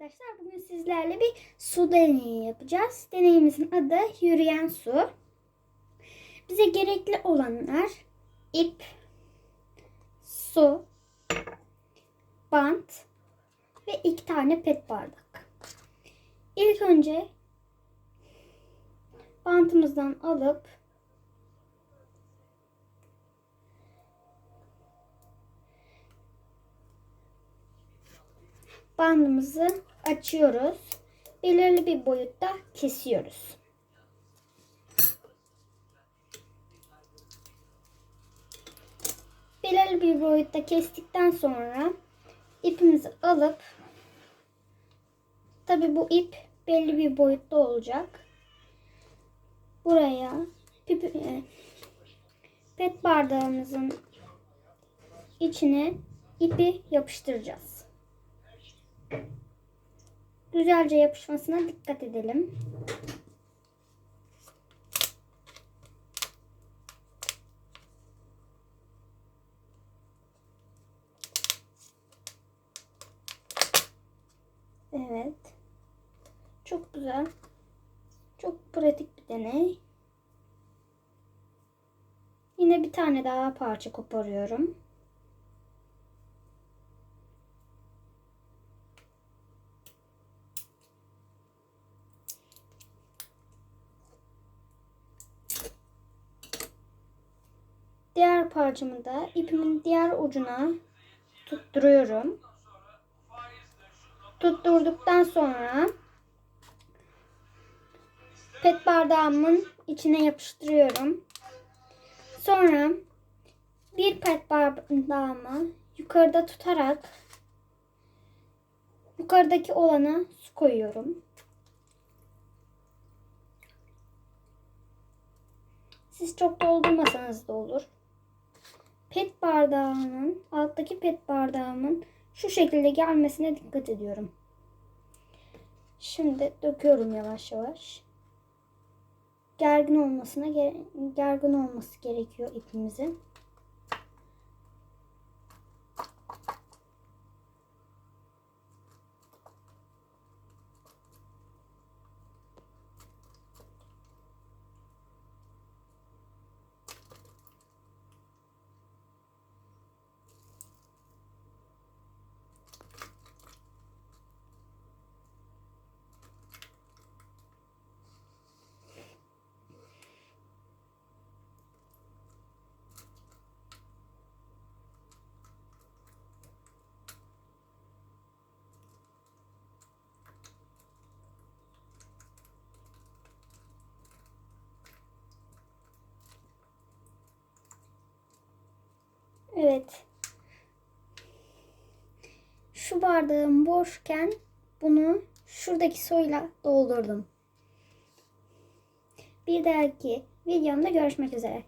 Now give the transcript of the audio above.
arkadaşlar bugün sizlerle bir su deneyi yapacağız. Deneyimizin adı yürüyen su. Bize gerekli olanlar ip, su, bant ve iki tane pet bardak. İlk önce bantımızdan alıp bandımızı açıyoruz. Belirli bir boyutta kesiyoruz. Belirli bir boyutta kestikten sonra ipimizi alıp tabi bu ip belli bir boyutta olacak. Buraya e, pet bardağımızın içine ipi yapıştıracağız. Güzelce yapışmasına dikkat edelim. Evet. Çok güzel. Çok pratik bir deney. Yine bir tane daha parça koparıyorum. Diğer parçamı da ipimin diğer ucuna tutturuyorum. Tutturduktan sonra pet bardağımın içine yapıştırıyorum. Sonra bir pet bardağımı yukarıda tutarak yukarıdaki olana su koyuyorum. Siz çok doldurmasanız da. Pet bardağının alttaki pet bardağımın şu şekilde gelmesine dikkat ediyorum. Şimdi döküyorum yavaş yavaş. Gergin olmasına gergin olması gerekiyor ipimizin. Evet. Şu bardağım boşken bunu şuradaki suyla doldurdum. Bir dahaki videomda görüşmek üzere.